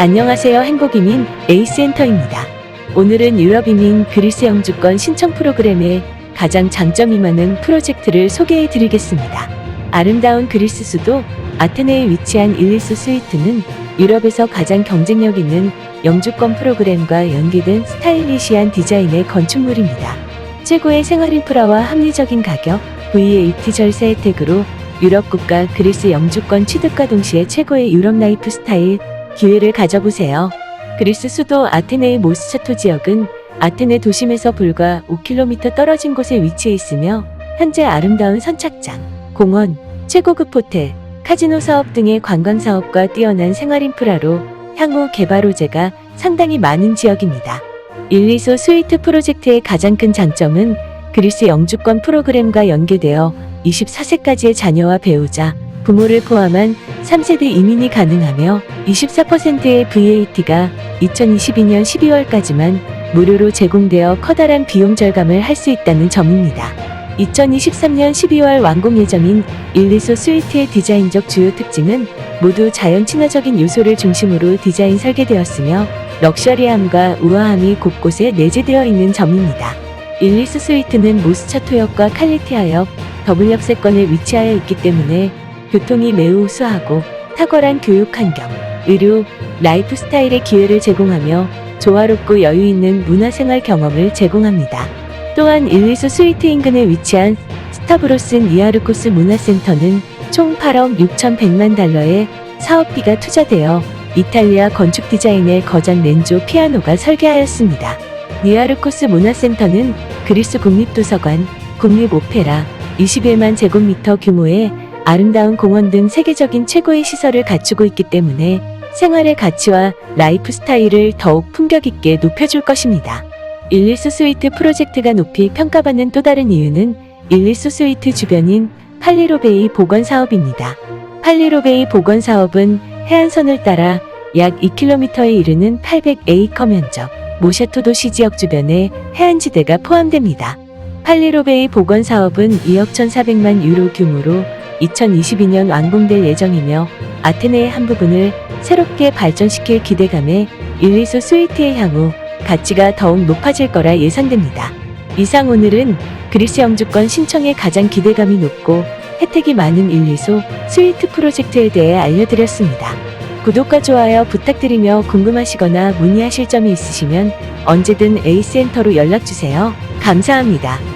안녕하세요 행복이민 에이스엔터입니다. 오늘은 유럽이민 그리스 영주권 신청 프로그램의 가장 장점이 많은 프로젝트를 소개해 드리겠습니다. 아름다운 그리스 수도 아테네에 위치한 일리스 스위트는 유럽에서 가장 경쟁력 있는 영주권 프로그램과 연계된 스타일리시한 디자인의 건축물입니다. 최고의 생활 인프라와 합리적인 가격, VAT 절세 혜택으로 유럽 국가 그리스 영주권 취득과 동시에 최고의 유럽 라이프 스타일 기회를 가져보세요. 그리스 수도 아테네의 모스차토 지역은 아테네 도심에서 불과 5km 떨어진 곳에 위치해 있으며 현재 아름다운 선착장, 공원, 최고급 호텔, 카지노 사업 등의 관광 사업과 뛰어난 생활 인프라로 향후 개발 호재가 상당히 많은 지역입니다. 일리소 스위트 프로젝트의 가장 큰 장점은 그리스 영주권 프로그램과 연계되어 24세까지의 자녀와 배우자, 부모를 포함한 3세대 이민이 가능하며 24%의 VAT가 2022년 12월까지만 무료로 제공되어 커다란 비용 절감을 할 수 있다는 점입니다. 2023년 12월 완공 예정인 일리소 스위트의 디자인적 주요 특징은 모두 자연 친화적인 요소를 중심으로 디자인 설계되었으며 럭셔리함과 우아함이 곳곳에 내재되어 있는 점입니다. 일리스 스위트는 모스차 토역과 칼리티아역 더블 역세권에 위치하여 있기 때문에 교통이 매우 우수하고 탁월한 교육 환경, 의료, 라이프 스타일의 기회를 제공하며 조화롭고 여유 있는 문화생활 경험을 제공합니다. 또한 일리소 스위트 인근에 위치한 스타브로슨 이아르코스 문화센터는 총 8억 6,100만 달러의 사업비가 투자되어 이탈리아 건축 디자인의 거장 렌조 피아노가 설계하였습니다. 니아르코스 문화센터는 그리스 국립도서관, 국립오페라, 21만 제곱미터 규모의 아름다운 공원 등 세계적인 최고의 시설을 갖추고 있기 때문에 생활의 가치와 라이프 스타일을 더욱 품격 있게 높여줄 것입니다. 일리스 스위트 프로젝트가 높이 평가받는 또 다른 이유는 일리스 스위트 주변인 팔리로베이 복원 사업입니다. 팔리로베이 복원 사업은 해안선을 따라 약 2km에 이르는 800에이커 면적, 모샤토 도시 지역 주변에 해안지대가 포함됩니다. 팔리로베이 복원 사업은 2억 1,400만 유로 규모로 2022년 완공될 예정이며 아테네의 한 부분을 새롭게 발전시킬 기대감에 일리소 스위트의 향후 가치가 더욱 높아질 거라 예상됩니다. 이상 오늘은 그리스 영주권 신청에 가장 기대감이 높고 혜택이 많은 일리소 스위트 프로젝트에 대해 알려드렸습니다. 구독과 좋아요 부탁드리며 궁금하시거나 문의하실 점이 있으시면 언제든 에이스엔터로 연락주세요. 감사합니다.